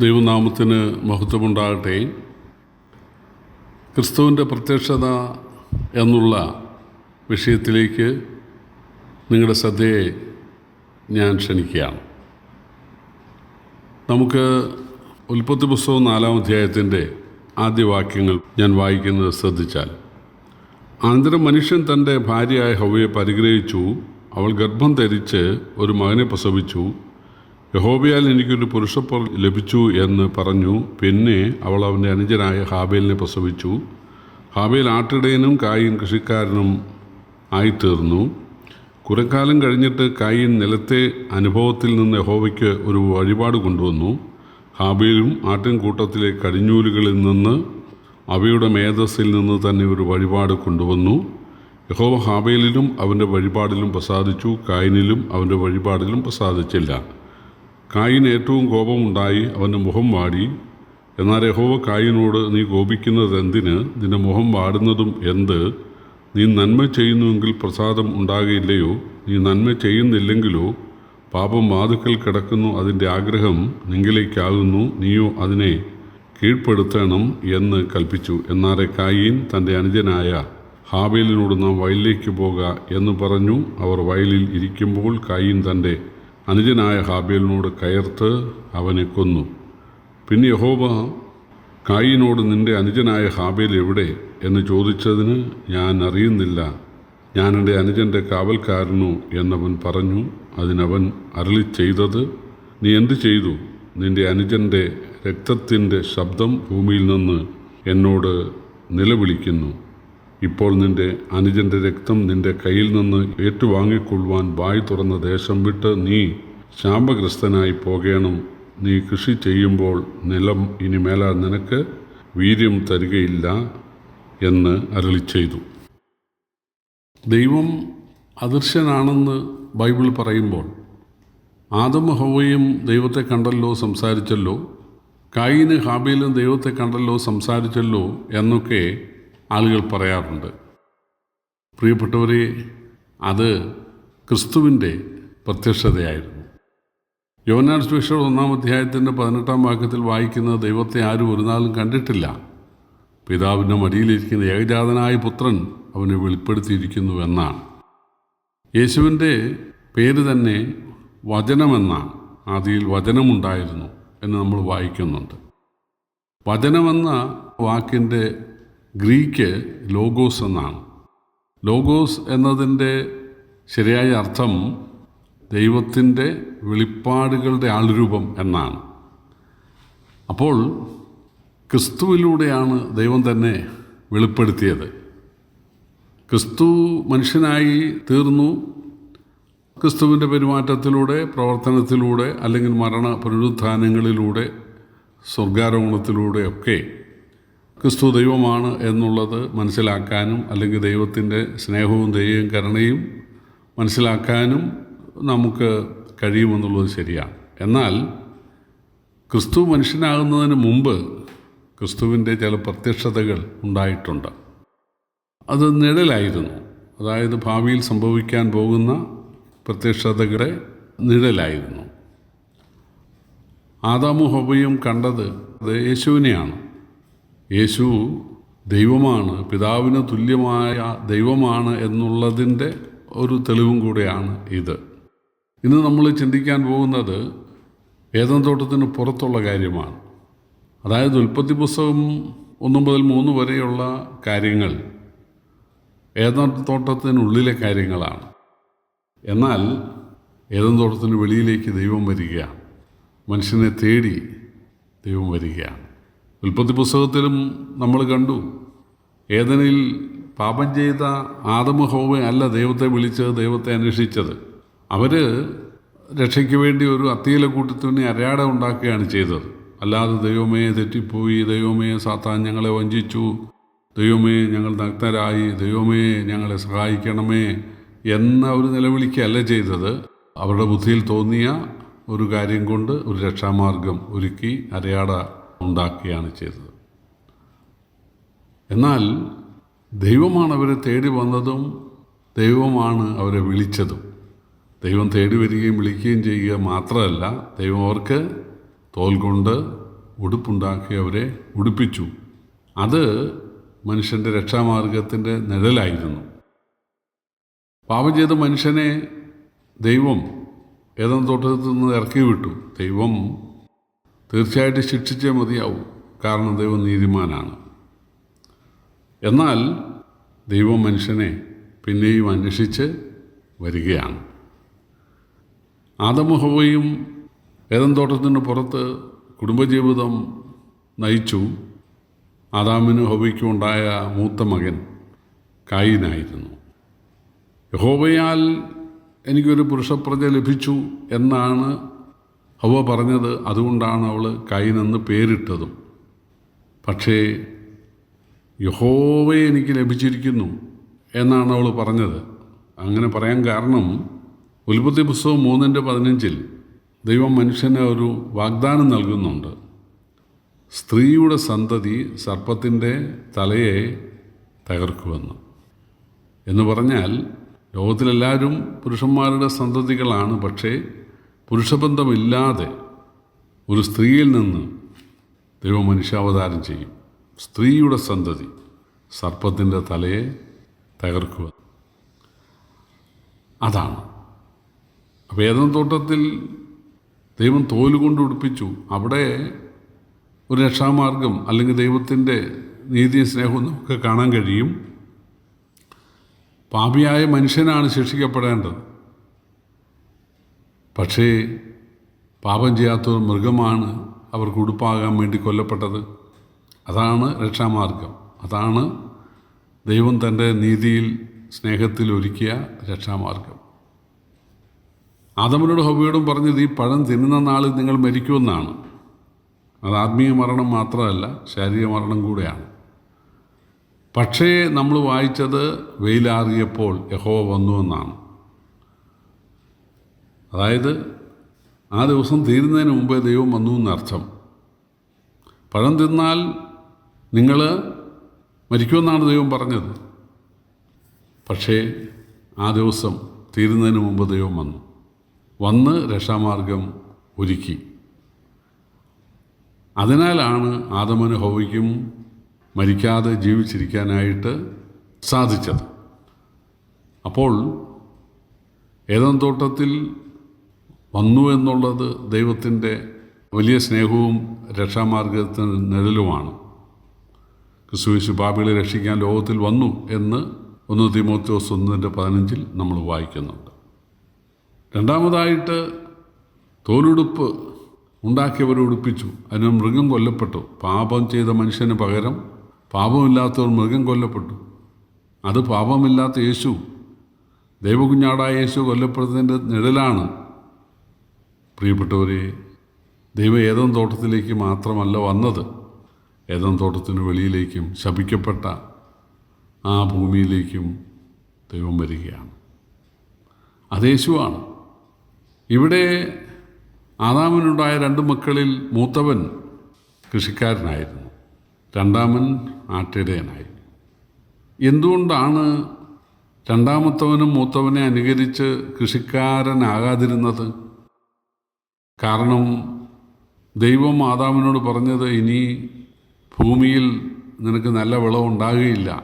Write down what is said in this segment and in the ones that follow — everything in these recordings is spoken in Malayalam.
ദൈവനാമത്തിന് മഹത്വമുണ്ടാകട്ടെ. ക്രിസ്തുവിന്റെ പ്രത്യക്ഷത എന്നുള്ള വിഷയത്തിലേക്ക് നിങ്ങളുടെ ശ്രദ്ധയെ ഞാൻ ക്ഷണിക്കുകയാണ്. നമുക്ക് ഉൽപ്പത്തി പുസ്തകം നാലാം അധ്യായത്തിന്റെ ആദ്യവാക്യങ്ങൾ ഞാൻ വായിക്കുന്നത് ശ്രദ്ധിച്ചാൽ അനന്തരം മനുഷ്യൻ തന്റെ ഭാര്യയായ ഹവയെ പരിഗ്രഹിച്ചു അവൾ ഗർഭം ധരിച്ച് ഒരു മകനെ പ്രസവിച്ചു യഹോബയാൽ എനിക്കൊരു പുരുഷപ്പുറ ലഭിച്ചു എന്ന് പറഞ്ഞു. പിന്നെ അവൾ അവന്റെ അനുജനായ ഹാബേലിനെ പ്രസവിച്ചു. ഹാബേൽ ആട്ടിടയനും കായിൻ കൃഷിക്കാരനും ആയിത്തീർന്നു. കുറെക്കാലം കഴിഞ്ഞിട്ട് കായിൻ നിലത്തെ അനുഭവത്തിൽ നിന്ന് യഹോവയ്ക്ക് ഒരു വഴിപാട് കൊണ്ടുവന്നു. ഹാബേലും ആട്ടിൻകൂട്ടത്തിലെ കടിഞ്ഞൂലുകളിൽ നിന്ന് അവയുടെ മേധസ്സിൽ നിന്ന് തന്നെ ഒരു വഴിപാട് കൊണ്ടുവന്നു. യഹോവ ഹാബേലിലും അവന്റെ വഴിപാടിലും പ്രസാദിച്ചു. കായനിലും അവന്റെ വഴിപാടിലും പ്രസാദിച്ചില്ല. കായിന് ഏറ്റവും കോപമുണ്ടായി അവന്റെ മുഖം വാടി. എന്നാൽ യഹോവ കായിനോട് നീ കോപിക്കുന്നത് എന്തിന് നിന്റെ മുഖം വാടുന്നതും എന്ത്? നീ നന്മ ചെയ്യുന്നുവെങ്കിൽ പ്രസാദം ഉണ്ടാകയില്ലയോ? നീ നന്മ ചെയ്യുന്നില്ലെങ്കിലോ? പാപം വാതുക്കൽ കിടക്കുന്നു അതിന്റെ ആഗ്രഹം നിങ്കിലേക്കാകുന്നു. നീയോ അതിനെ കീഴ്പ്പെടുത്തണം എന്ന് കൽപ്പിച്ചു. എന്നാറെ കായീൻ തന്റെ അനുജനായ ഹാബേലിനോട് നാം വയലിലേക്ക് പോക എന്ന് പറഞ്ഞു. അവർ വയലിൽ ഇരിക്കുമ്പോൾ കായീൻ തന്റെ അനുജനായ ഹാബേലിനോട് കയർത്ത് അവനെ കൊന്നു. പിന്നെ യഹോബ കായിനോട് നിന്റെ അനുജനായ ഹാബേൽ എവിടെ? എന്ന് ചോദിച്ചതിന് ഞാൻ അറിയുന്നില്ല. ഞാൻ എന്റെ അനുജന്റെ കാവൽക്കാരനു എന്നവൻ പറഞ്ഞു അതിനവൻ അരളി ചെയ്തത് നീ എന്ത് ചെയ്തു? നിന്റെ അനുജന്റെ രക്തത്തിന്റെ ശബ്ദം ഭൂമിയിൽ നിന്ന് എന്നോട് നിലവിളിക്കുന്നു. ഇപ്പോൾ നിന്റെ അനുജന്റെ രക്തം നിന്റെ കയ്യിൽ നിന്ന് ഏറ്റുവാങ്ങിക്കൊള്ളുവാൻ വായി തുറന്ന ദേശം വിട്ട് നീ ശാപഗ്രസ്തനായി പോകേണം. നീ കൃഷി ചെയ്യുമ്പോൾ നിലം ഇനി മേലാ നിനക്ക് വീര്യം തരികയില്ല എന്ന് അരളി ചെയ്തു ദൈവം അദൃശ്യനാണെന്ന് ബൈബിൾ പറയുമ്പോൾ ആദം ദൈവത്തെ കണ്ടല്ലോ സംസാരിച്ചല്ലോ കായിന് ഹാബിയിലും ദൈവത്തെ കണ്ടല്ലോ സംസാരിച്ചല്ലോ എന്നൊക്കെ ആളുകൾ പറയാറുണ്ട്. പ്രിയപ്പെട്ടവരെ അത് ക്രിസ്തുവിന്റെ പ്രത്യക്ഷതയായിരുന്നു. യോനാൻ സുവിശേഷം ഒന്നാം അധ്യായത്തിന്റെ പതിനെട്ടാം വാക്യത്തിൽ വായിക്കുന്ന ദൈവത്തെ ആരും ഒരു നാളും കണ്ടിട്ടില്ല. പിതാവിന്റെ മടിയിലിരിക്കുന്ന ഏകജാതനായ പുത്രൻ അവനെ വെളിപ്പെടുത്തിയിരിക്കുന്നു എന്നാണ്. യേശുവിന്റെ പേര് തന്നെ വചനമെന്നാണ്. ആദിയിൽ വചനമുണ്ടായിരുന്നു എന്ന് നമ്മൾ വായിക്കുന്നുണ്ട്. വചനമെന്ന വാക്കിന്റെ ഗ്രീക്ക് ലോഗോസ് എന്നാണ്. ലോഗോസ് എന്നതിന്റെ ശരിയായ അർത്ഥം ദൈവത്തിന്റെ വെളിപ്പാടുകളുടെ ആൾരൂപം എന്നാണ്. അപ്പോൾ ക്രിസ്തുവിലൂടെയാണ് ദൈവം തന്നെ വെളിപ്പെടുത്തിയത്. ക്രിസ്തു മനുഷ്യനായി തീർന്നു. ക്രിസ്തുവിന്റെ പെരുമാറ്റത്തിലൂടെ പ്രവർത്തനത്തിലൂടെ അല്ലെങ്കിൽ മരണ പുനരുത്ഥാനങ്ങളിലൂടെ സ്വർഗാരോഹണത്തിലൂടെ ഒക്കെ ക്രിസ്തു ദൈവമാണ് എന്നുള്ളത് മനസ്സിലാക്കാനും അല്ലെങ്കിൽ ദൈവത്തിന്റെ സ്നേഹവും ദൈവവും കരുണയും മനസ്സിലാക്കാനും നമുക്ക് കഴിയുമെന്നുള്ളത് ശരിയാണ്. എന്നാൽ ക്രിസ്തു മനുഷ്യനാകുന്നതിന് മുമ്പ് ക്രിസ്തുവിന്റെ ചില പ്രത്യക്ഷതകൾ ഉണ്ടായിട്ടുണ്ട്. അത് നിഴലായിരുന്നു. അതായത് ഭാവിയിൽ സംഭവിക്കാൻ പോകുന്ന പ്രത്യക്ഷതകളെ നിഴലായിരുന്നു. ആദാമു ഹൊബയും കണ്ടത് അത് യേശുവിനെയാണ്. യേശു ദൈവമാണ് പിതാവിന് തുല്യമായ ദൈവമാണ് എന്നുള്ളതിന്റെ ഒരു തെളിവും കൂടെയാണ് ഇത്. ഇന്ന് നമ്മൾ ചിന്തിക്കാൻ പോകുന്നത് ഏതൻ തോട്ടത്തിന് പുറത്തുള്ള കാര്യമാണ്. അതായത് ഉൽപ്പത്തി പുസ്തകം ഒന്ന് മുതൽ മൂന്ന് വരെയുള്ള കാര്യങ്ങൾ ഏതന്തോട്ടത്തിനുള്ളിലെ കാര്യങ്ങളാണ്. എന്നാൽ ഏതന്തോട്ടത്തിന് വെളിയിലേക്ക് ദൈവം വരികയാണ്. മനുഷ്യനെ തേടി ദൈവം വരികയാണ്. ഉൽപ്പത്തി പുസ്തകത്തിലും നമ്മൾ കണ്ടു. ഏതനിൽ പാപം ചെയ്ത ആദമ ഹോമ അല്ല ദൈവത്തെ വിളിച്ചത് ദൈവത്തെ അന്വേഷിച്ചത്. അവർ രക്ഷയ്ക്ക് വേണ്ടി ഒരു അത്തിയില കൂട്ടത്തിന് അരയാട ഉണ്ടാക്കുകയാണ് ചെയ്തത്. അല്ലാതെ ദൈവമേ തെറ്റിപ്പോയി ദൈവമേ സാത്താൻ ഞങ്ങളെ വഞ്ചിച്ചു ദൈവമേ ഞങ്ങൾ നഗ്നരായി ദൈവമേ ഞങ്ങളെ സഹായിക്കണമേ എന്ന ഒരു നിലവിളിക്കല്ല ചെയ്തത്. അവരുടെ ബുദ്ധിയിൽ തോന്നിയ ഒരു കാര്യം കൊണ്ട് ഒരു രക്ഷാമാർഗം ഒരുക്കി അരയാട ഉണ്ടാക്കുകയാണ് ചെയ്തത്. എന്നാൽ ദൈവമാണ് അവരെ തേടി വന്നതും ദൈവമാണ് അവരെ വിളിച്ചതും. ദൈവം തേടി വരികയും വിളിക്കുകയും ചെയ്യുക മാത്രമല്ല ദൈവം അവർക്ക് തോൽ കൊണ്ട് ഉടുപ്പുണ്ടാക്കി അവരെ ഉടുപ്പിച്ചു. അത് മനുഷ്യന്റെ രക്ഷാമാർഗത്തിന്റെ നിഴലായിരുന്നു. പാപം ചെയ്ത മനുഷ്യനെ ദൈവം ഏതെങ്കിലും തോട്ടത്തിൽ നിന്ന് ഇറക്കി വിട്ടു. ദൈവം തീർച്ചയായിട്ടും ശിക്ഷിച്ചേ മതിയാവും. കാരണം ദൈവം നീതിമാനാണ്. എന്നാൽ ദൈവം മനുഷ്യനെ പിന്നെയും അന്വേഷിച്ച് വരികയാണ്. ആദമുഹവയും ഏതെന്തോട്ടത്തിന് തോട്ടത്തിന് പുറത്ത് കുടുംബജീവിതം നയിച്ചു. ആദാമിനും ഹവയ്ക്കും ഉണ്ടായ മൂത്ത മകൻ കായിനായിരുന്നു. യഹോവയാൽ എനിക്കൊരു പുരുഷപ്രജ ലഭിച്ചു എന്നാണ് ഹവ പറഞ്ഞത് അതുകൊണ്ടാണ് അവൾ കൈനെന്ന് പേരിട്ടതും. പക്ഷേ യഹോവയെ എനിക്ക് ലഭിച്ചിരിക്കുന്നു എന്നാണ് അവൾ പറഞ്ഞത്. അങ്ങനെ പറയാൻ കാരണം ഉൽപ്പത്തി പുസ്തകം മൂന്നിന്റെ പതിനഞ്ചിൽ ദൈവം മനുഷ്യന് ഒരു വാഗ്ദാനം നൽകുന്നുണ്ട്. സ്ത്രീയുടെ സന്തതി സർപ്പത്തിന്റെ തലയെ തകർക്കുമെന്ന്. എന്ന് പറഞ്ഞാൽ ലോകത്തിലെല്ലാവരും പുരുഷന്മാരുടെ സന്തതികളാണ്. പക്ഷേ പുരുഷബന്ധമില്ലാതെ ഒരു സ്ത്രീയിൽ നിന്ന് ദൈവം മനുഷ്യാവതാരം ചെയ്യും. സ്ത്രീയുടെ സന്തതി സർപ്പത്തിന്റെ തലയെ തകർക്കുക. അതാണ്. ഏതെങ്കിലും തോട്ടത്തിൽ ദൈവം തോലുകൊണ്ട് ഉടുപ്പിച്ചു. അവിടെ ഒരു രക്ഷാമാർഗം അല്ലെങ്കിൽ ദൈവത്തിന്റെ നീതിയും സ്നേഹവും നമുക്ക് കാണാൻ കഴിയും. പാപിയായ മനുഷ്യനാണ് ശിക്ഷിക്കപ്പെടേണ്ടത്. പക്ഷേ പാപം ചെയ്യാത്തൊരു മൃഗമാണ് അവർക്ക് ഉടുപ്പാകാൻ വേണ്ടി കൊല്ലപ്പെട്ടത്. അതാണ് രക്ഷാമാർഗം. അതാണ് ദൈവം തന്റെ നീതിയിൽ സ്നേഹത്തിൽ ഒരുക്കിയ രക്ഷാമാർഗം. ആദമനോട് ഹവയോടും പറഞ്ഞത് ഈ പഴം തിന്നുന്ന നാളിൽ നിങ്ങൾ മരിക്കുമെന്നാണ്. അത് ആത്മീയ മരണം മാത്രമല്ല ശാരീരിക മരണം കൂടെയാണ്. പക്ഷേ നമ്മൾ വായിച്ചത് വെയിലാറിയപ്പോൾ യഹോവ വന്നുവെന്നാണ് അതായത് ആ ദിവസം തീരുന്നതിന് മുമ്പേ ദൈവം വന്നു എന്നർത്ഥം. പഴം തിന്നാൽ നിങ്ങൾ മരിക്കുമെന്നാണ് ദൈവം പറഞ്ഞത്. പക്ഷേ ആ ദിവസം തീരുന്നതിന് മുമ്പ് ദൈവം വന്നു. വന്ന് രക്ഷാമാർഗം ഒരുക്കി. അതിനാലാണ് ആദമന് ഹോവയ്ക്കും മരിക്കാതെ ജീവിച്ചിരിക്കാനായിട്ട് സാധിച്ചത്. അപ്പോൾ ഏതം തോട്ടത്തിൽ വന്നു എന്നുള്ളത് ദൈവത്തിന്റെ വലിയ സ്നേഹവും രക്ഷാമാർഗത്തിന് നിഴലുമാണ്. ക്രിസ്തുവിശു പാപികളെ രക്ഷിക്കാൻ ലോകത്തിൽ വന്നു എന്ന് ഒന്ന് തിമോത്തോസ് ഒന്നിന്റെ പതിനഞ്ചിൽ നമ്മൾ വായിക്കുന്നുണ്ട്. രണ്ടാമതായിട്ട് തോലുടുപ്പ് ഉണ്ടാക്കിയവരെ ഉടുപ്പിച്ചു. അതിന് മൃഗം കൊല്ലപ്പെട്ടു. പാപം ചെയ്ത മനുഷ്യന് പകരം പാപമില്ലാത്തവർ മൃഗം കൊല്ലപ്പെട്ടു. അത് പാപമില്ലാത്ത യേശു ദൈവകുഞ്ഞാടായ യേശു കൊല്ലപ്പെടുന്നതിന്റെ നിഴലാണ്. പ്രിയപ്പെട്ടവരെ ദൈവം ഏതം തോട്ടത്തിലേക്ക് മാത്രമല്ല വന്നത്. ഏതം തോട്ടത്തിന് വെളിയിലേക്കും ശപിക്കപ്പെട്ട ആ ഭൂമിയിലേക്കും ദൈവം വരികയാണ്. അതേശുവാണ് ഇവിടെ ആദാമനുണ്ടായ രണ്ട് മക്കളിൽ മൂത്തവൻ കൃഷിക്കാരനായിരുന്നു. രണ്ടാമൻ ആട്ടിടയനായി എന്തുകൊണ്ടാണ് രണ്ടാമത്തവനും മൂത്തവനെ അനുകരിച്ച് കൃഷിക്കാരനാകാതിരുന്നത്? കാരണം ദൈവം ആദാമിനോട് പറഞ്ഞത് ഇനി ഭൂമിയിൽ നിനക്ക് നല്ല വിളവ് ഉണ്ടാകുകയില്ല.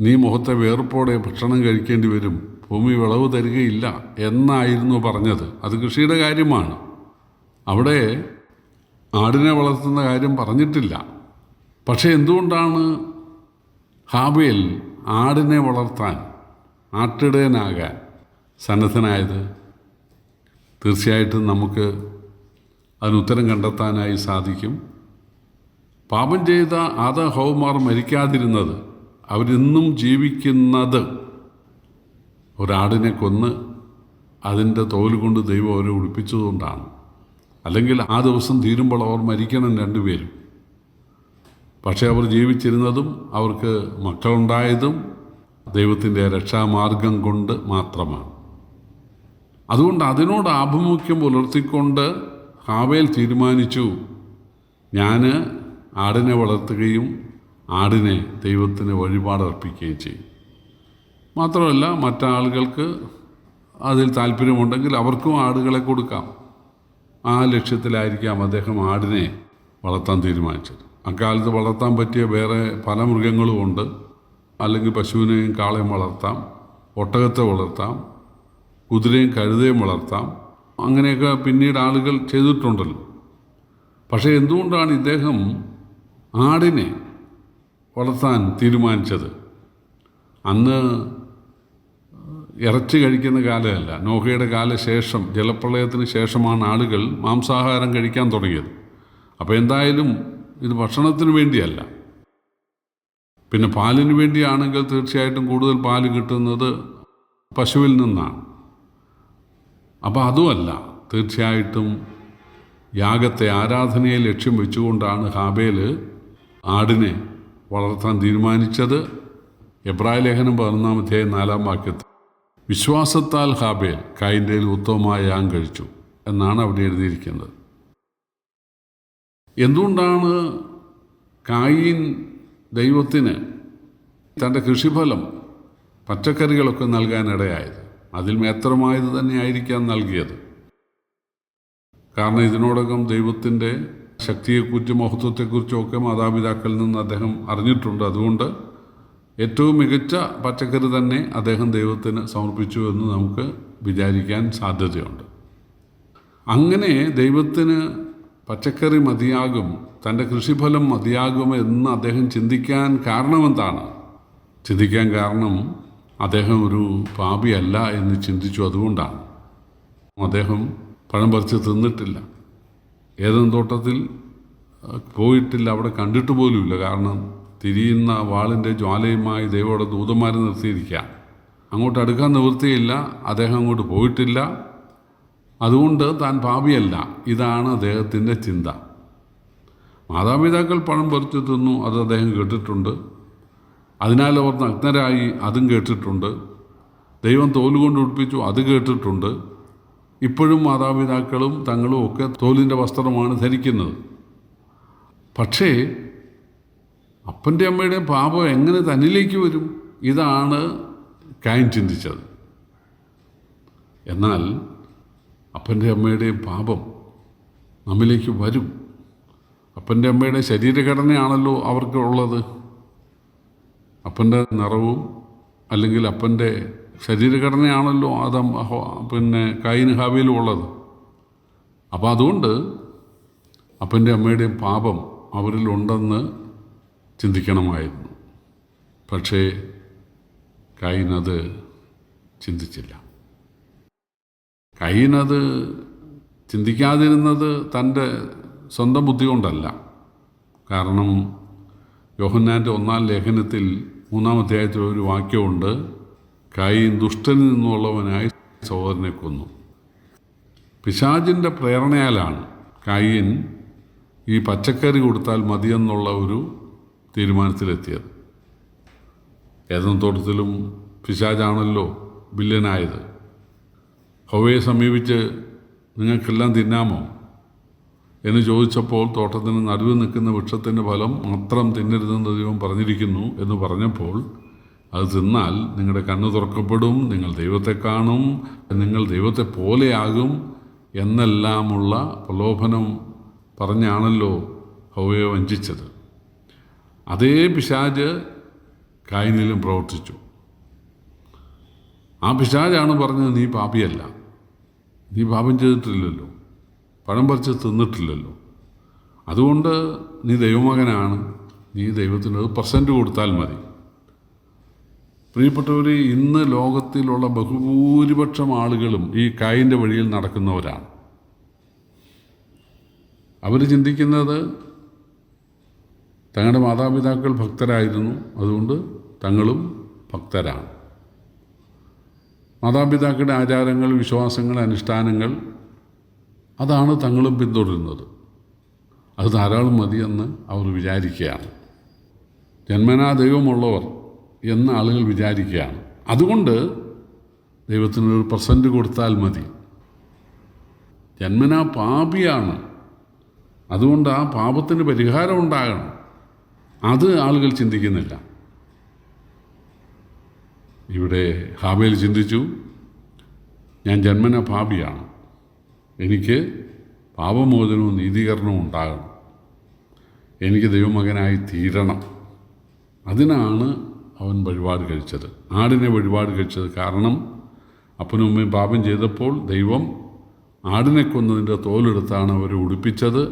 നീ മുഖത്തെ വേർപ്പോടെ ഭക്ഷണം കഴിക്കേണ്ടി വരും. ഭൂമി വിളവ് തരികയില്ല എന്നായിരുന്നു പറഞ്ഞത്. അത് കൃഷിയുടെ കാര്യമാണ്. അവിടെ ആടിനെ വളർത്തുന്ന കാര്യം പറഞ്ഞിട്ടില്ല. പക്ഷേ എന്തുകൊണ്ടാണ് ഹാബേൽ ആടിനെ വളർത്താൻ ആട്ടിടയനാകാൻ സന്നദ്ധനായത്? തീർച്ചയായിട്ടും നമുക്ക് അതിനുത്തരം കണ്ടെത്താനായി സാധിക്കും. പാപം ചെയ്ത ആദ ഹൗമാർ മരിക്കാതിരുന്നത് അവരിന്നും ജീവിക്കുന്നത് ഒരാടിനെ കൊന്ന് അതിന്റെ തോൽ കൊണ്ട് ദൈവം അവരെ ഉടുപ്പിച്ചതുകൊണ്ടാണ്. അല്ലെങ്കിൽ ആ ദിവസം തീരുമ്പോൾ അവർ മരിക്കണം രണ്ടുപേരും. പക്ഷേ അവർ ജീവിച്ചിരുന്നതും അവർക്ക് മക്കളുണ്ടായതും ദൈവത്തിന്റെ രക്ഷാമാർഗം കൊണ്ട് മാത്രമാണ്. അതുകൊണ്ട് അതിനോട് ആഭിമുഖ്യം പുലർത്തിക്കൊണ്ട് ഹാവേൽ തീരുമാനിച്ചു. ഞാൻ ആടിനെ വളർത്തുകയും ആടിനെ ദൈവത്തിന് വഴിപാടർപ്പിക്കുകയും ചെയ്യും. മാത്രമല്ല മറ്റാളുകൾക്ക് അതിൽ താല്പര്യമുണ്ടെങ്കിൽ അവർക്കും ആടുകളെ കൊടുക്കാം. ആ ലക്ഷ്യത്തിലായിരിക്കാം അദ്ദേഹം ആടിനെ വളർത്താൻ തീരുമാനിച്ചത്. അക്കാലത്ത് വളർത്താൻ പറ്റിയ വേറെ പല മൃഗങ്ങളുമുണ്ട്. അല്ലെങ്കിൽ പശുവിനെയും കാളയും വളർത്താം ഒട്ടകത്തെ വളർത്താം കുതിരയും കഴുതയും വളർത്താം. അങ്ങനെയൊക്കെ പിന്നീട് ആളുകൾ ചെയ്തിട്ടുണ്ടല്ലോ. പക്ഷേ എന്തുകൊണ്ടാണ് ഇദ്ദേഹം ആടിനെ വളർത്താൻ തീരുമാനിച്ചത്? അന്ന് ഇറച്ചി കഴിക്കുന്ന കാലമല്ല നോഹയുടെ കാലശേഷം ജലപ്രളയത്തിന് ശേഷമാണ് ആളുകൾ മാംസാഹാരം കഴിക്കാൻ തുടങ്ങിയത്. അപ്പോൾ എന്തായാലും ഇത് ഭക്ഷണത്തിന് വേണ്ടിയല്ല. പിന്നെ പാലിന് വേണ്ടിയാണെങ്കിൽ തീർച്ചയായിട്ടും കൂടുതൽ പാൽ കിട്ടുന്നത് പശുവിൽ നിന്നാണ്. അപ്പോൾ അതുമല്ല തീർച്ചയായിട്ടും യാഗത്തെ ആരാധനയെ ലക്ഷ്യം വെച്ചുകൊണ്ടാണ് ഹാബേൽ ആടിനെ വളർത്താൻ തീരുമാനിച്ചത്. എബ്രായ ലേഖനം പതിനൊന്നാം അധ്യായം നാലാം വാക്യത്തിൽ. വിശ്വാസത്താൽ ഹാബേൽ കായിന്റെ ഉത്തമമായ യാഗം കഴിച്ചു എന്നാണ് അവിടെ എഴുതിയിരിക്കുന്നത്. എന്തുകൊണ്ടാണ് കായിൻ ദൈവത്തിന് തന്റെ കൃഷിഫലം പച്ചക്കറികളൊക്കെ നൽകാനിടയായത്? അതിൽ മേത്രമായത് തന്നെ ആയിരിക്കാം നൽകിയത്. കാരണം ഇതിനോടകം ദൈവത്തിന്റെ ശക്തിയെക്കുറിച്ചും മഹത്വത്തെക്കുറിച്ചും ഒക്കെ മാതാപിതാക്കളിൽ നിന്ന് അദ്ദേഹം അറിഞ്ഞിട്ടുണ്ട്. അതുകൊണ്ട് ഏറ്റവും മികച്ച പച്ചക്കറി തന്നെ അദ്ദേഹം ദൈവത്തിന് സമർപ്പിച്ചു എന്ന് നമുക്ക് വിചാരിക്കാൻ സാധ്യതയുണ്ട്. അങ്ങനെ ദൈവത്തിന് പച്ചക്കറി മതിയാകും തന്റെ കൃഷിഫലം മതിയാകും എന്ന് അദ്ദേഹം ചിന്തിക്കാൻ കാരണമെന്താണ്? ചിന്തിക്കാൻ കാരണം അദ്ദേഹം ഒരു പാപിയല്ല എന്ന് ചിന്തിച്ചു അതുകൊണ്ടാണ്. അദ്ദേഹം പഴം പറിച്ച് തിന്നിട്ടില്ല. ഏതെങ്കിലും തോട്ടത്തിൽ പോയിട്ടില്ല അവിടെ കണ്ടിട്ട് പോലുമില്ല. കാരണം തിരിയുന്ന വാളിന്റെ ജ്വാലയുമായി ദൈവയുടെ ദൂതന്മാരെ നിർത്തിയിരിക്കുക. അങ്ങോട്ട് അടുക്കാൻ നിവൃത്തിയില്ല അദ്ദേഹം അങ്ങോട്ട് പോയിട്ടില്ല. അതുകൊണ്ട് താൻ പാപിയല്ല. ഇതാണ് അദ്ദേഹത്തിന്റെ ചിന്ത. മാതാപിതാക്കൾ പണം പറിച്ചു തിന്നു അത് അദ്ദേഹം കേട്ടിട്ടുണ്ട്. അതിനാൽ അവർ നഗ്നരായി അതും കേട്ടിട്ടുണ്ട്. ദൈവം തോലുകൊണ്ട് ഉടുപ്പിച്ചു അത് കേട്ടിട്ടുണ്ട്. ഇപ്പോഴും മാതാപിതാക്കളും തങ്ങളും ഒക്കെ തോലിന്റെ വസ്ത്രമാണ് ധരിക്കുന്നത്. പക്ഷേ അപ്പന്റെ അമ്മയുടെ പാപം എങ്ങനെ തന്നിലേക്ക് വരും? ഇതാണ് കായൻ ചിന്തിച്ചത്. എന്നാൽ അപ്പന്റെ അമ്മയുടെയും പാപം നമ്മിലേക്ക് വരും. അപ്പന്റെ അമ്മയുടെ ശരീരഘടനയാണല്ലോ അവർക്ക് ഉള്ളത്. അപ്പന്റെ നിറവും അല്ലെങ്കിൽ അപ്പന്റെ ശരീരഘടനയാണല്ലോ ആദം പിന്നെ കൈന് ഉള്ളത്. അപ്പോൾ അതുകൊണ്ട് അപ്പന്റെ അമ്മയുടെയും പാപം അവരിലുണ്ടെന്ന് ചിന്തിക്കണമായിരുന്നു. പക്ഷേ കൈനത് ചിന്തിച്ചില്ല. കൈനത് ചിന്തിക്കാതിരുന്നത് തന്റെ സ്വന്തം ബുദ്ധി കൊണ്ടല്ല. കാരണം യോഹന്നാന്റെ ഒന്നാം ലേഖനത്തിൽ മൂന്നാം അധ്യായത്തിൽ ഒരു വാക്യമുണ്ട് കൈൻ ദുഷ്ടനിൽ നിന്നുള്ളവനായി സഹോദരനെ കൊന്നു. പിശാചിന്റെ പ്രേരണയാലാണ് കായിൻ ഈ പച്ചക്കറി കൊടുത്താൽ മതിയെന്നുള്ള ഒരു തീരുമാനത്തിലെത്തിയത്. ഏതും തോട്ടത്തിലും പിശാജാണല്ലോ വില്ലനായത്. ഹവയെ സമീപിച്ച് നിങ്ങൾക്കെല്ലാം തിന്നാമോ? എന്ന് ചോദിച്ചപ്പോൾ തോട്ടത്തിന് നടുവ് നിൽക്കുന്ന വൃക്ഷത്തിന്റെ ഫലം മാത്രം തിന്നരുതെന്ന് ദൈവം പറഞ്ഞിരിക്കുന്നു എന്ന് പറഞ്ഞപ്പോൾ അത് തിന്നാൽ നിങ്ങളുടെ കണ്ണ് തുറക്കപ്പെടും നിങ്ങൾ ദൈവത്തെ കാണും നിങ്ങൾ ദൈവത്തെ പോലെയാകും എന്നെല്ലാമുള്ള പ്രലോഭനം പറഞ്ഞാണല്ലോ ഹൗവയെ വഞ്ചിച്ചത്. അതേ പിശാജ് കായനിലും പ്രവർത്തിച്ചു. ആ പിശാജാണ് പറഞ്ഞത് നീ പാപിയല്ല. നീ പാപം ചെയ്തിട്ടില്ലല്ലോ. പഴം പറിച്ച് തിന്നിട്ടില്ലല്ലോ. അതുകൊണ്ട് നീ ദൈവമകനാണ്. നീ ദൈവത്തിന് ഒരു പെർസെന്റ് കൊടുത്താൽ മതി. പ്രിയപ്പെട്ടവർ ഇന്ന് ലോകത്തിലുള്ള ബഹുഭൂരിപക്ഷം ആളുകളും ഈ കായിന്റെ വഴിയിൽ നടക്കുന്നവരാണ്. അവർ ചിന്തിക്കുന്നത് തങ്ങളുടെ മാതാപിതാക്കൾ ഭക്തരായിരുന്നു. അതുകൊണ്ട് തങ്ങളും ഭക്തരാണ്. മാതാപിതാക്കളുടെ ആചാരങ്ങൾ വിശ്വാസങ്ങൾ അനുഷ്ഠാനങ്ങൾ അതാണ് തങ്ങളും പിന്തുടരുന്നത്. അത് ധാരാളം മതിയെന്ന് അവർ വിചാരിക്കുകയാണ്. ജന്മനാ ദൈവമുള്ളവർ എന്ന് ആളുകൾ വിചാരിക്കുകയാണ്. അതുകൊണ്ട് ദൈവത്തിന് ഒരു പ്രസന്റ് കൊടുത്താൽ മതി. ജന്മനാ പാപിയാണ്. അതുകൊണ്ട് ആ പാപത്തിന് പരിഹാരം ഉണ്ടാകണം. അത് ആളുകൾ ചിന്തിക്കുന്നില്ല. ഇവിടെ ഹാബേൽ ചിന്തിച്ചു ഞാൻ ജന്മന പാപിയാണ്. എനിക്ക് പാപമോചനവും നീതീകരണവും ഉണ്ടാകണം. എനിക്ക് ദൈവമകനായി തീരണം. അതിനാണ് അവൻ വഴിപാട് കഴിച്ചത്. ആടിനെ വഴിപാട് കഴിച്ചത് കാരണം അപ്പനും അമ്മയും പാപം ചെയ്തപ്പോൾ ദൈവം ആടിനെ കൊന്നതിന്റെ തോലെടുത്താണ് അവരെ ഉടുപ്പിച്ചത്.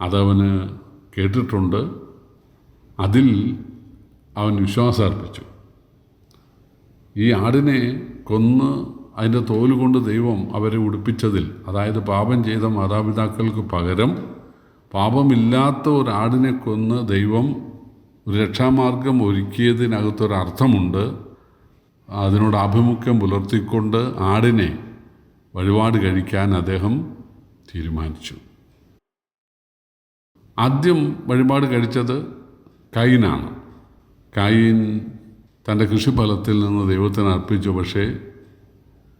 അതവന് കേട്ടിട്ടുണ്ട്. അതിൽ അവൻ വിശ്വാസം അർപ്പിച്ചു. ഈ ആടിനെ കൊന്ന് അതിന്റെ തോൽ കൊണ്ട് ദൈവം അവരെ ഉടുപ്പിച്ചതിൽ. അതായത് പാപം ചെയ്ത മാതാപിതാക്കൾക്ക് പകരം പാപമില്ലാത്ത ഒരാടിനെ കൊന്ന് ദൈവം ഒരു രക്ഷാമാർഗം ഒരുക്കിയതിനകത്തൊരർത്ഥമുണ്ട്. അതിനോട് ആഭിമുഖ്യം പുലർത്തിക്കൊണ്ട് ആടിനെ വഴിപാട് കഴിക്കാൻ അദ്ദേഹം തീരുമാനിച്ചു. ആദ്യം വഴിപാട് കഴിച്ചത് കൈനാണ് കൈൻ തന്റെ കൃഷിഫലത്തിൽ നിന്ന് ദൈവത്തിന് അർപ്പിച്ചു. പക്ഷേ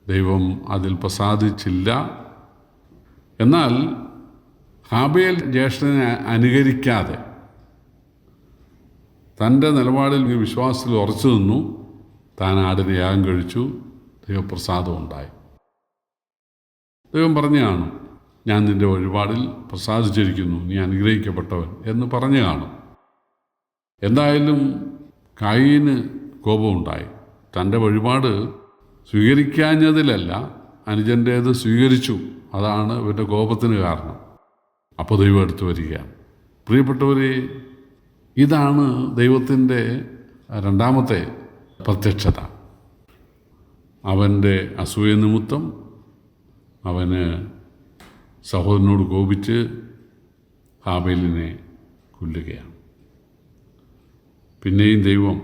ദൈവം അതിൽ പ്രസാദിച്ചില്ല. എന്നാൽ ഹാബേൽ ജ്യേഷ്ഠനെ അനുകരിക്കാതെ തന്റെ നിലപാടിൽ വിശ്വാസത്തിൽ ഉറച്ചു നിന്നു. താൻ ആടിനെ യാഗം കഴിച്ചു. ദൈവപ്രസാദം ഉണ്ടായി. ദൈവം പറഞ്ഞു ഞാൻ നിന്റെ വഴിപാടിൽ പ്രസാദിച്ചിരിക്കുന്നു. നീ അനുഗ്രഹിക്കപ്പെട്ടവൻ എന്ന് പറഞ്ഞു കാണും എന്തായാലും കായിന് കോപമുണ്ടായി. തന്റെ വഴിപാട് സ്വീകരിക്കാഞ്ഞതിലല്ല അനുജന്റേത് സ്വീകരിച്ചു. അതാണ് ഇവന്റെ കോപത്തിന് കാരണം. അപ്പോൾ ദൈവം എടുത്തു വരിക പ്രിയപ്പെട്ടവരെ ഇതാണ് ദൈവത്തിന്റെ രണ്ടാമത്തെ പ്രത്യക്ഷത. അവന്റെ അസൂയ നിമിത്തം അവന് സഹോദരനോട് കോപിച്ച് ഹാബേലിനെ കൊല്ലുകയാണ്. പിന്നെയും ദൈവം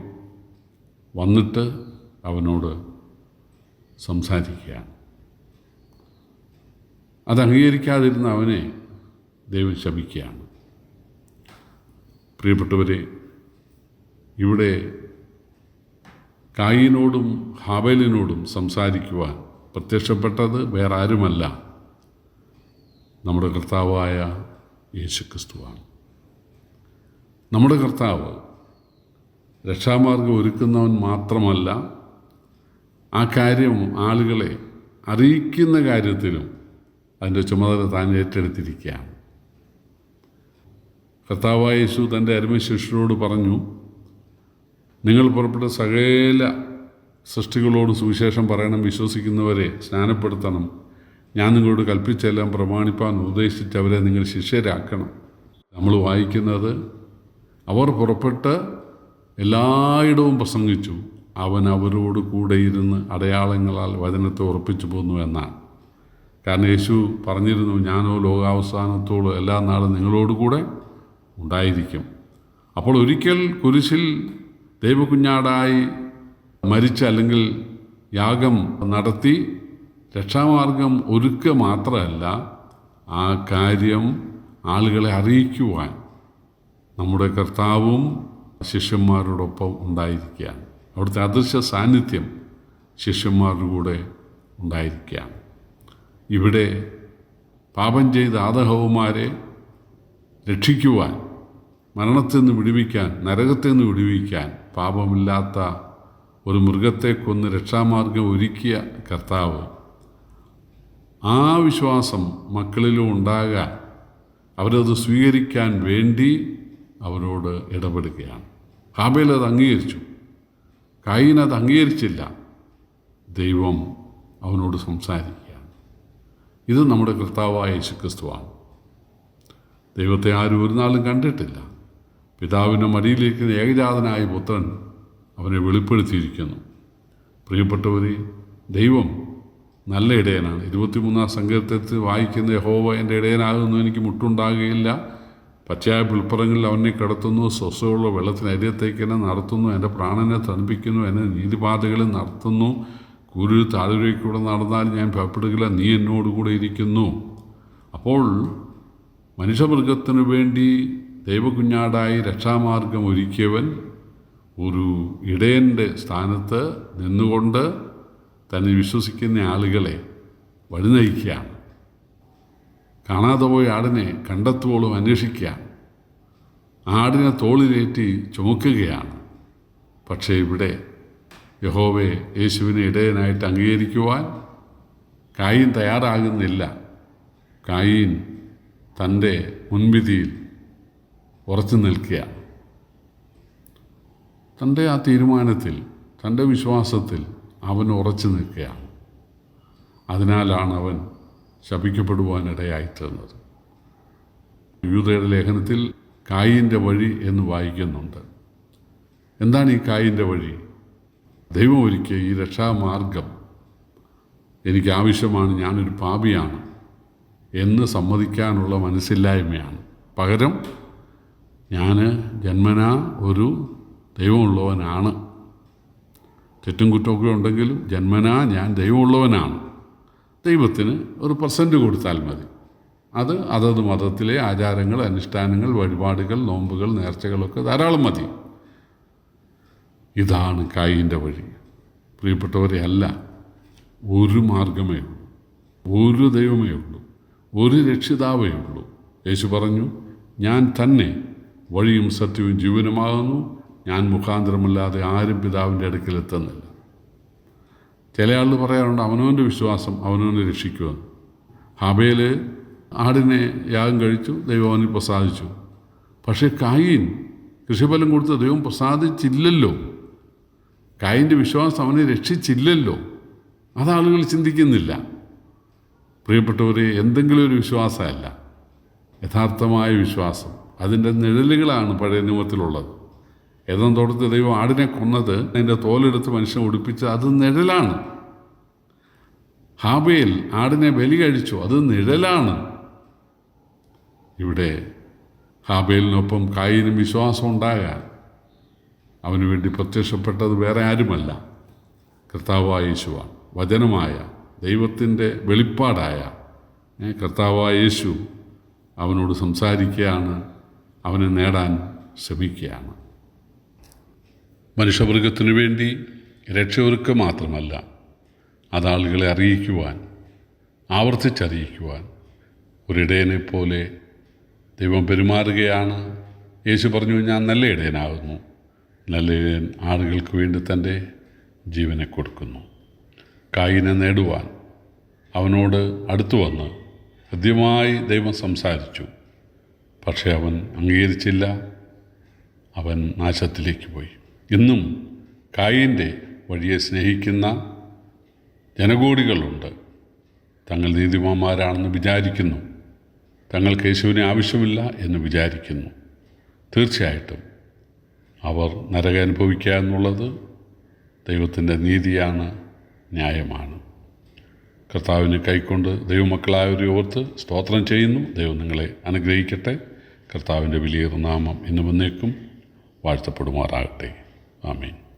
വന്നിട്ട് അവനോട് സംസാരിക്കുകയാണ്. അത് അംഗീകരിക്കാതിരുന്ന അവനെ ദൈവം ശപിക്കുകയാണ്. പ്രിയപ്പെട്ടവരെ ഇവിടെ കായിനോടും ഹാബേലിനോടും സംസാരിക്കുവാൻ പ്രത്യക്ഷപ്പെട്ടത് വേറെ ആരുമല്ല നമ്മുടെ കർത്താവായ യേശുക്രിസ്തുവാണ്. നമ്മുടെ കർത്താവ് രക്ഷാമാർഗം ഒരുക്കുന്നവൻ മാത്രമല്ല ആ കാര്യം ആളുകളെ അറിയിക്കുന്ന കാര്യത്തിലും അതിന്റെ ചുമതല താൻ ഏറ്റെടുത്തിരിക്കുകയാണ്. കർത്താവായ യേശു തന്റെ അരുമശിഷ്യരോട് പറഞ്ഞു നിങ്ങൾ പുറപ്പെട്ട സകല സൃഷ്ടികളോട് സുവിശേഷം പറയണം വിശ്വസിക്കുന്നവരെ സ്നാനപ്പെടുത്തണം. ഞാൻ നിങ്ങളോട് കൽപ്പിച്ചെല്ലാം പ്രമാണിപ്പാൻ ഉദ്ദേശിച്ച് അവരെ നിങ്ങൾ ശിഷ്യരാക്കണം. നമ്മൾ വായിക്കുന്നത് അവർ പുറപ്പെട്ട് എല്ലായിടവും പ്രസംഗിച്ചു. അവൻ അവരോട് കൂടെ ഇരുന്ന് അടയാളങ്ങളാൽ വചനത്തെ ഉറപ്പിച്ചു പോന്നു എന്നാണ്. കാരണം യേശു പറഞ്ഞിരുന്നു ഞാനോ ലോകാവസാനത്തോളം എല്ലാ നാളും നിങ്ങളോട് കൂടെ ഉണ്ടായിരിക്കും. അപ്പോൾ ഒരിക്കൽ കുരിശിൽ ദൈവകുഞ്ഞാടായി മരിച്ച അല്ലെങ്കിൽ യാഗം നടത്തി രക്ഷാമാർഗം ഒരുക്ക മാത്രമല്ല ആ കാര്യം ആളുകളെ അറിയിക്കുവാൻ നമ്മുടെ കർത്താവും ശിഷ്യന്മാരോടൊപ്പം ഉണ്ടായിരിക്കുകയാണ്. അവിടുത്തെ അദൃശ്യ സാന്നിധ്യം ശിഷ്യന്മാരുടെ കൂടെ ഉണ്ടായിരിക്കുകയാണ്. ഇവിടെ പാപം ചെയ്ത ആദഹവുമാരെ രക്ഷിക്കുവാൻ മരണത്തിൽ നിന്ന് വിടുവിക്കാൻ നരകത്തിൽ നിന്ന് വിടുവിക്കാൻ പാപമില്ലാത്ത ഒരു മൃഗത്തെ കൊന്ന് രക്ഷാമാർഗം ഒരുക്കിയ കർത്താവ് ആ വിശ്വാസം മക്കളിലും ഉണ്ടാകാൻ അവരത് സ്വീകരിക്കാൻ വേണ്ടി അവരോട് ഇടപെടുകയാണ്. ഹാബേൽ അത് അംഗീകരിച്ചു. കായിൻ അത് അംഗീകരിച്ചില്ല. ദൈവം അവനോട് സംസാരിക്കുകയാണ് ഇത് നമ്മുടെ കർത്താവായ യേശുക്രിസ്തുവാണ്. ദൈവത്തെ ആരും ഒരു നാളും കണ്ടിട്ടില്ല. പിതാവിന്റെ മടിയിലിരിക്കുന്ന ഏകജാതനായ പുത്രൻ അവനെ വെളിപ്പെടുത്തിയിരിക്കുന്നു. പ്രിയപ്പെട്ടവരെ ദൈവം നല്ല ഇടയനാണ്. ഇരുപത്തിമൂന്നാം സങ്കീർത്തത്തിൽ വായിക്കുന്ന യഹോവ എന്റെ ഇടയനാകുന്നു എനിക്ക് മുട്ടുണ്ടാകുകയില്ല. പച്ചയായ പുൽപ്പറങ്ങളിൽ അവനെ കിടത്തുന്നു സ്വസ്ഥമുള്ള എന്നെ നടത്തുന്നു എന്റെ പ്രാണനെ തണുപ്പിക്കുന്നു എന്നെ നീതിപാതകളിൽ നടത്തുന്നു. കുരു താഴ്വരയ്ക്കൂടെ നടന്നാൽ ഞാൻ ഭയപ്പെടുകില്ല നീ എന്നോടുകൂടെ ഇരിക്കുന്നു. അപ്പോൾ മനുഷ്യമൃഗത്തിനു വേണ്ടി ദൈവകുഞ്ഞാടായി രക്ഷാമാർഗം ഒരുക്കിയവൻ ഒരു ഇടയന്റെ സ്ഥാനത്ത് നിന്നുകൊണ്ട് തന്നെ വിശ്വസിക്കുന്ന ആളുകളെ വഴിനയിക്കുകയാണ് കാണാതെ പോയ ആടിനെ കണ്ടെത്തുവോളും അന്വേഷിക്കുക. ആടിനെ തോളിലേറ്റി ചുമക്കുകയാണ്. പക്ഷേ ഇവിടെ യഹോവെ യേശുവിനെ ഇടയനായിട്ട് അംഗീകരിക്കുവാൻ കായീൻ തയ്യാറാകുന്നില്ല. കായീൻ തന്റെ മുൻവിധിയിൽ ഉറച്ചു നിൽക്കുക തന്റെ ആ തീരുമാനത്തിൽ തന്റെ വിശ്വാസത്തിൽ അവൻ ഉറച്ചു നിൽക്കുകയാണ്. അതിനാലാണ് അവൻ ശപിക്കപ്പെടുവാനിടയായിത്തീർന്നത്. യൂതയുടെ ലേഖനത്തിൽ കായിന്റെ വഴി എന്ന് വായിക്കുന്നുണ്ട്. എന്താണ് ഈ കായിന്റെ വഴി? ദൈവം ഒരുക്കിയ ഈ രക്ഷാമാർഗം എനിക്ക് ആവശ്യമാണ് ഞാനൊരു പാപിയാണ് എന്ന് സമ്മതിക്കാനുള്ള മനസ്സില്ലായ്മയാണ്. പകരം ഞാൻ ജന്മനാ ഒരു ദൈവമുള്ളവനാണ്. തെറ്റും കുറ്റമൊക്കെ ഉണ്ടെങ്കിലും ജന്മനാ ഞാൻ ദൈവമുള്ളവനാണ്. ദൈവത്തിന് ഒരു പെർസെന്റ് കൊടുത്താൽ മതി. അത് അതത് മതത്തിലെ ആചാരങ്ങൾ അനുഷ്ഠാനങ്ങൾ വഴിപാടുകൾ നോമ്പുകൾ നേർച്ചകളൊക്കെ ധാരാളം മതി. ഇതാണ് കായിന്റെ വഴി. പ്രിയപ്പെട്ടവരെ അല്ല. ഒരു മാർഗമേ ഉള്ളൂ. ഒരു ദൈവമേ ഉള്ളൂ. ഒരു രക്ഷിതാവേ ഉള്ളൂ. യേശു പറഞ്ഞു ഞാൻ തന്നെ വഴിയും സത്യവും ജീവനുമാകുന്നു. ഞാൻ മുഖാന്തരമല്ലാതെ ആരും പിതാവിന്റെ അടുക്കൽ എത്തുന്നില്ല. ചില ആളുകൾ പറയാറുണ്ട് അവനവന്റെ വിശ്വാസം അവനവനെ രക്ഷിക്കുമെന്ന് ഹാബേൽ ആടിനെ യാഗം കഴിച്ചു ദൈവം അവനിൽ പ്രസാദിച്ചു. പക്ഷേ കായിൻ കൃഷിഫലം കൊടുത്ത ദൈവം പ്രസാദിച്ചില്ലല്ലോ. കായിന്റെ വിശ്വാസം അവനെ രക്ഷിച്ചില്ലല്ലോ. അതാളുകൾ ചിന്തിക്കുന്നില്ല. പ്രിയപ്പെട്ടവരെ എന്തെങ്കിലും ഒരു വിശ്വാസമല്ല. യഥാർത്ഥമായ വിശ്വാസം. അതിന്റെ നിഴലുകളാണ് പഴയ നിയമത്തിലുള്ളത്. തോട്ടത്തിൽ ദൈവം ആടിനെ കൊന്നത് അതിന്റെ തോലെടുത്ത് മനുഷ്യനെ ഉടുപ്പിച്ച് അത് നിഴലാണ്. ഹാബയിൽ ആടിനെ ബലി കഴിച്ചു അത് നിഴലാണ്. ഇവിടെ ഹാബേലിനൊപ്പം കായിനും വിശ്വാസം ഉണ്ടാകാൻ അവന് വേണ്ടി പ്രത്യക്ഷപ്പെട്ടത് വേറെ ആരുമല്ല. കർത്താവായ യേശുവാണ് വചനമായ ദൈവത്തിന്റെ വെളിപ്പാടായ കർത്താവായ യേശു അവനോട് സംസാരിക്കുകയാണ് അവനെ നേടാൻ ശ്രമിക്കുകയാണ്. മനുഷ്യവർഗത്തിനു വേണ്ടി രക്ഷയൊരുക്കം മാത്രമല്ല അതാളുകളെ അറിയിക്കുവാൻ ആവർത്തിച്ചറിയിക്കുവാൻ ഒരിടയനെ പോലെ ദൈവം പെരുമാറുകയാണ്. യേശു പറഞ്ഞു ഞാൻ നല്ല ഇടയനാകുന്നു. നല്ല ഇടയൻ ആളുകൾക്ക് വേണ്ടി തന്റെ ജീവനെ കൊടുക്കുന്നു. കായിനെ നേടുവാൻ അവനോട് അടുത്തു വന്ന് ഹൃദ്യമായി ദൈവം സംസാരിച്ചു. പക്ഷേ അവൻ അംഗീകരിച്ചില്ല. അവൻ നാശത്തിലേക്ക് പോയി. ഇന്നും കായിന്റെ വഴിയെ സ്നേഹിക്കുന്ന ജനകോടികളുണ്ട്. തങ്ങൾ നീതിമാന്മാരാണെന്ന് വിചാരിക്കുന്നു. തങ്ങൾ യേശുവിനെ ആവശ്യമില്ല എന്ന് വിചാരിക്കുന്നു. തീർച്ചയായിട്ടും അവർ നരക അനുഭവിക്കുക എന്നുള്ളത് ദൈവത്തിന്റെ നീതിയാണ് ന്യായമാണ്. കർത്താവിനെ കൈക്കൊണ്ട് ദൈവമക്കളായവരെ ഓർത്ത് സ്തോത്രം ചെയ്യുന്നു. ദൈവം നിങ്ങളെ അനുഗ്രഹിക്കട്ടെ. കർത്താവിന്റെ വലിയ നാമം ഇന്ന് വന്നേക്കും വാഴ്ത്തപ്പെടുമാറാകട്ടെ. Amén.